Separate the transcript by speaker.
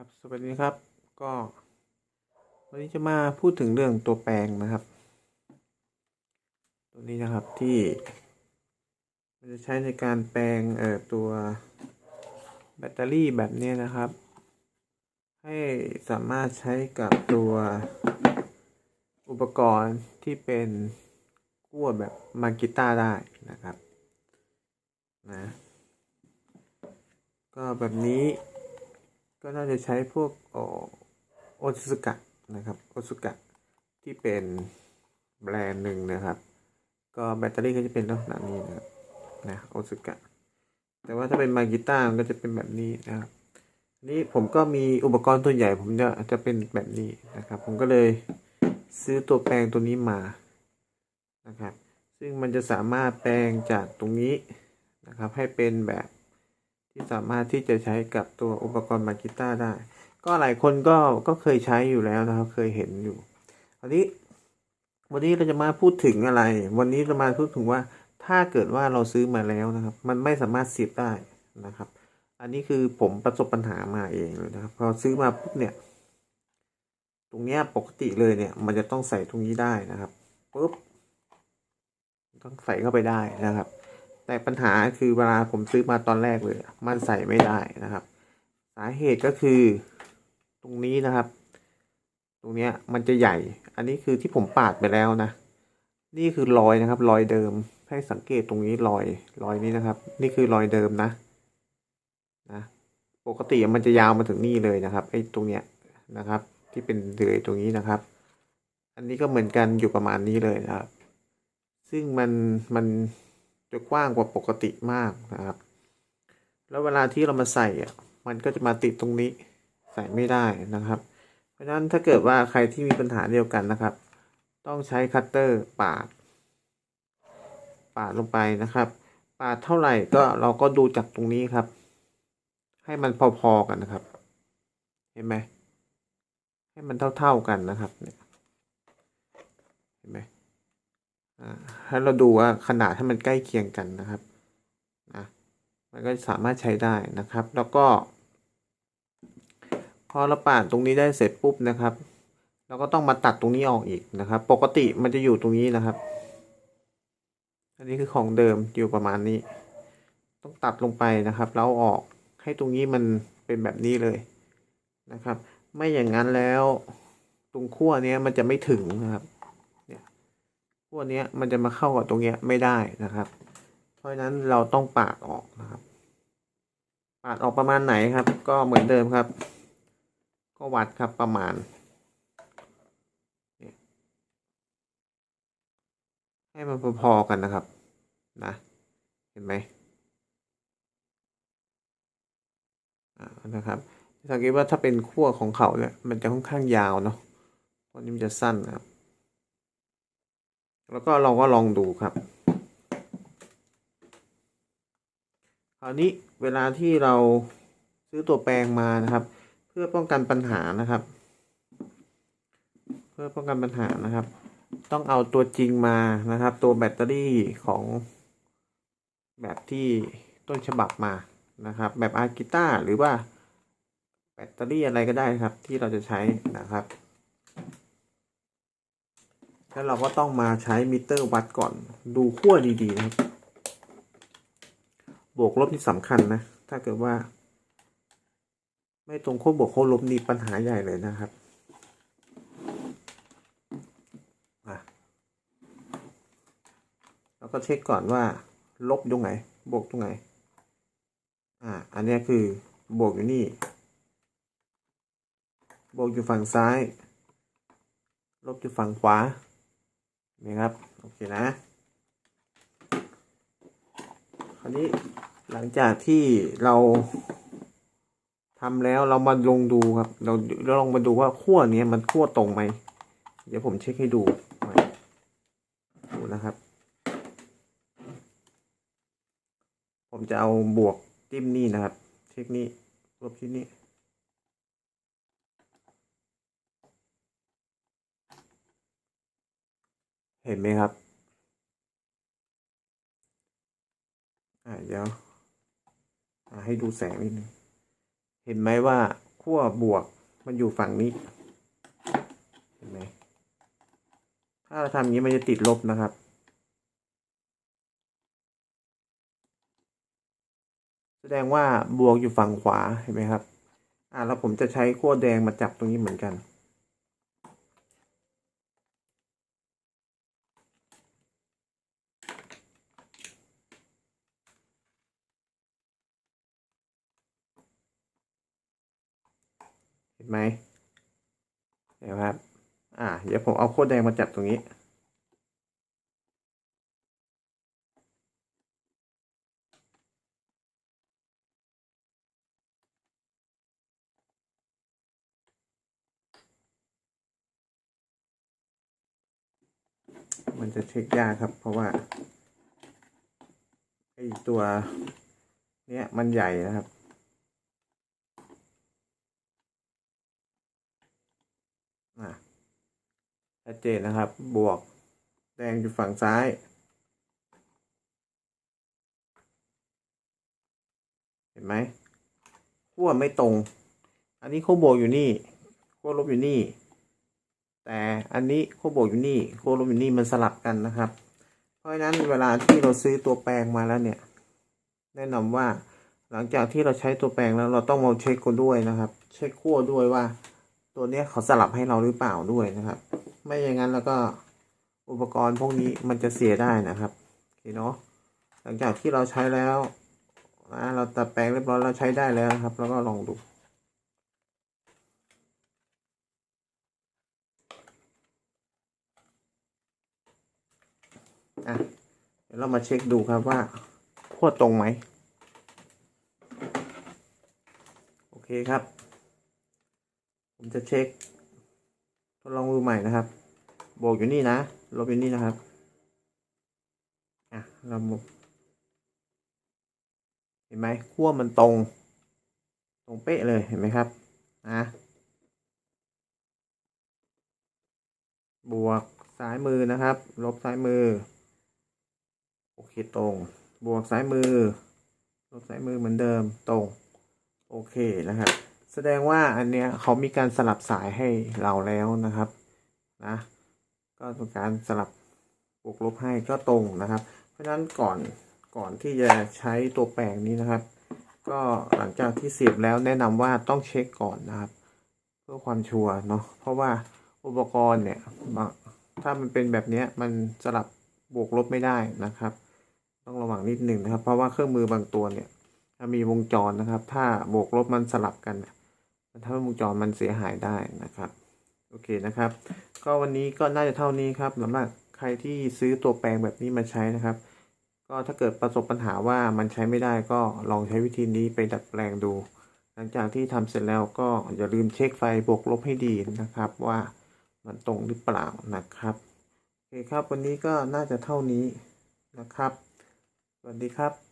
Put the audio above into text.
Speaker 1: ครับสวัสดีครับก็วันนี้จะมาพูดถึงเรื่องตัวแปลงนะครับ ตัวนี้นะครับที่มันจะใช้ในการแปลงเอ่อตัวแบตเตอรี่แบบนี้นะครับ ให้สามารถใช้กับตัวอุปกรณ์ที่เป็นกั้วแบบมากิต้าได้นะครับนะก็แบบนี้ ก็น่าจะใช้พวกโอซุกะนะครับโอซุกะที่เป็นแบรนด์หนึ่งนะครับ ก็แบตเตอรี่ก็จะเป็นลักษณะนี้นะครับนะโอซุกะแต่ว่าถ้าเป็นมากิต้ามันก็จะเป็นแบบนี้นะครับนี่ผมก็มีอุปกรณ์ตัวใหญ่ผมจะจะเป็นแบบนี้นะครับ ผมก็เลยซื้อตัวแปลงตัวนี้มานะครับ ซึ่งมันจะสามารถแปลงจากตรงนี้นะครับ ให้เป็นแบบ ที่สามารถที่จะใช้กับตัวอุปกรณ์มากีตาร์ได้ ก็หลายคนก็ก็เคยใช้อยู่แล้วนะครับเคยเห็นอยู่วันนี้ วันนี้เราจะมาพูดถึงอะไร วันนี้เรามาพูดถึงว่าถ้าเกิดว่าเราซื้อมาแล้วนะครับ มันไม่สามารถเสียบได้นะครับ อันนี้คือผมประสบปัญหามาเองเลยนะครับ พอซื้อมาปุ๊บเนี่ย ตรงเนี้ยปกติเลยเนี่ย มันจะต้องใส่ตรงนี้ได้นะครับปุ๊บต้องใส่เข้าไปได้นะครับ แต่ปัญหาคือเวลาผมซื้อมาตอนแรกเลย มันใส่ไม่ได้นะครับ สาเหตุก็คือตรงนี้นะครับ ตรงเนี้ยมันจะใหญ่ อันนี้คือที่ผมปาดไปแล้วนะ นี่คือรอยนะครับ รอยเดิมให้สังเกตตรงนี้รอยรอยนี้นะครับ นี่คือรอยเดิมนะนะปกติมันจะยาวมาถึงนี่เลยนะครับไอ้ตรงเนี้ยนะครับ ที่เป็นเดือยตรงนี้นะครับ อันนี้ก็เหมือนกันอยู่ประมาณนี้เลยนะครับ ซึ่งมันมัน จะกว้างกว่าปกติมากนะครับ แล้วเวลาที่เรามาใส่อะมันก็จะมาติดตรงนี้ใส่ไม่ได้นะครับ เพราะฉะนั้นถ้าเกิดว่าใครที่มีปัญหาเดียวกันนะครับ ต้องใช้คัตเตอร์ปาด ปาดลงไปนะครับ ปาดเท่าไหร่ก็เราก็ดูจากตรงนี้ครับ ให้มันพอๆกันนะครับ เห็นไหมให้มันเท่าๆกันนะครับเนี่ยเห็นไหม ให้เราดูว่าขนาดให้มันใกล้เคียงกันนะครับนะมันก็สามารถใช้ได้นะครับ แล้วก็ พอเราปาดตรงนี้ได้เสร็จปุ๊บนะครับ เราก็ต้องมาตัดตรงนี้ออกอีกนะครับ ปกติมันจะอยู่ตรงนี้นะครับ อันนี้คือของเดิมอยู่ประมาณนี้ ต้องตัดลงไปนะครับแล้วออกให้ตรงนี้มันเป็นแบบนี้เลยนะครับ ไม่อย่างนั้นแล้ว ตรงขั้วเนี้ยมันจะไม่ถึงนะครับ พวกนี้มันจะมาเข้ากับตรงเนี้ยไม่ได้นะครับ เพราะฉะนั้นเราต้องปาดออกนะครับ ปาดออกประมาณไหนครับ ก็เหมือนเดิมครับ ก็วัดครับประมาณ ให้มันพอๆกันนะครับ นะ เห็นไหมอ่านะครับสังเกตว่าถ้าเป็นขั้วของเขาเนี่ยมันจะค่อนข้างยาวเนาะตอนนี้มันจะสั้นนะครับ แล้วก็เราก็ลองดูครับ คราวนี้เวลาที่เราซื้อตัวแปรงมานะครับ เพื่อป้องกันปัญหานะครับ เพื่อป้องกันปัญหานะครับ ต้องเอาตัวจริงมานะครับ ตัวแบตเตอรี่ของแบบที่ต้นฉบับมานะครับ แบบอาร์กิต้าหรือว่าแบตเตอรี่อะไรก็ได้ครับ ที่เราจะใช้นะครับ แล้วเราก็ต้องมาใช้มิเตอร์วัดก่อน ดูขั้วดีๆนะครับ บวกลบนี่สำคัญนะ ถ้าเกิดว่า ไม่ตรงขั้วบวกขั้วลบนี่ปัญหาใหญ่เลยนะครับอะแล้วก็เช็คก่อนว่า ลบตรงไหน บวกตรงไหน อ่า อันนี้คือบวกอยู่นี่ บวกอยู่ฝั่งซ้าย ลบอยู่ฝั่งขวา นี่ครับ โอเคนะ คราวนี้หลังจากที่เราทำแล้วเรามาลงดูครับ เราเราลองมาดูว่าขั้วนี้มันขั้วตรงไหม เดี๋ยวผมเช็คให้ดูดูนะครับ ผมจะเอาบวกจิ้มนี่นะครับ เช็คนี่ลบที่นี่ เห็นไหมครับ อ่าเดี๋ยวให้ดูแสงนิดนึงเห็นไหมว่าขั้วขั้วบวกมันอยู่ฝั่งนี้ เห็นไหมถ้าเราทำอย่างนี้มันจะติดลบนะครับ แสดงว่าบวกอยู่ฝั่งขวาเห็นไหมครับ อ่าแล้วผมจะใช้ขั้วแดงมาจับตรงนี้เหมือนกัน ไหมเห็นไหมครับ อ่า เดี๋ยวผมเอาขั้วแดงมาจับตรงนี้ มันจะเช็คยากครับ เพราะว่าไอตัว เนี้ยมันใหญ่นะครับ อะ ชัดเจนนะครับ บวก แดงอยู่ฝั่งซ้าย เห็นไหมขั้วไม่ตรง อันนี้ขั้วบวกอยู่นี่ขั้วลบอยู่นี่ แต่อันนี้ขั้วบวกอยู่นี่ขั้วลบอยู่นี่มันสลับกันนะครับ เพราะฉะนั้นเวลาที่เราซื้อตัวแปลงมาแล้วเนี่ย แนะนำว่าหลังจากที่เราใช้ตัวแปลงแล้วเราต้องมาเช็คกันด้วยนะครับ เช็คขั้วด้วยว่า ตัวเนี้ยเขาสลับให้เราหรือเปล่าด้วยนะครับ ไม่อย่างนั้นแล้วก็อุปกรณ์พวกนี้มันจะเสียได้นะครับโอเคเนาะหลังจากที่เราใช้แล้วนะเราตัดแปลงเรียบร้อยเราใช้ได้แล้วครับ แล้วก็ลองดูอะเดี๋ยวเรามาเช็คดูครับว่าขั้วตรงไหมโอเคครับ ผมจะเช็ค ทดลองดูใหม่นะครับ บวกอยู่นี่นะ ลบอยู่นี่นะครับ อะ เราเห็นไหมขั้วมันตรง ตรงเป๊ะเลยเห็นไหมครับอะบวกซ้ายมือนะครับ ลบซ้ายมือ โอเคตรง บวกซ้ายมือ ลบซ้ายมือเหมือนเดิมตรง โอเคนะครับ แสดงว่าอันเนี้ยเขามีการสลับสายให้เราแล้วนะครับนะก็เป็นการสลับบวกลบให้ก็ตรงนะครับ เพราะฉะนั้นก่อนก่อนที่จะใช้ตัวแปลงนี้นะครับ ก็หลังจากที่เสียบแล้วแนะนำว่าต้องเช็คก่อนนะครับ เพื่อความชัวร์เนาะเพราะว่าอุปกรณ์เนี่ยถ้ามันเป็นแบบนี้มันสลับบวกลบไม่ได้นะครับ ต้องระวังนิดหนึ่งนะครับ เพราะว่าเครื่องมือบางตัวเนี่ยถ้ามีวงจรนะครับ ถ้าบวกลบมันสลับกันเนี่ยมัน ทำให้วงจรมันเสียหายได้นะครับโอเคนะครับ ก็วันนี้ก็น่าจะเท่านี้ครับสำหรับใครที่ซื้อตัวแปลงแบบนี้มาใช้นะครับ ก็ถ้าเกิดประสบปัญหาว่ามันใช้ไม่ได้ก็ลองใช้วิธีนี้ไปดัดแปลงดู หลังจากที่ทำเสร็จแล้วก็อย่าลืมเช็คไฟบวกลบให้ดีนะครับ ว่ามันตรงหรือเปล่านะครับโอเคครับ วันนี้ก็น่าจะเท่านี้นะครับ สวัสดีครับ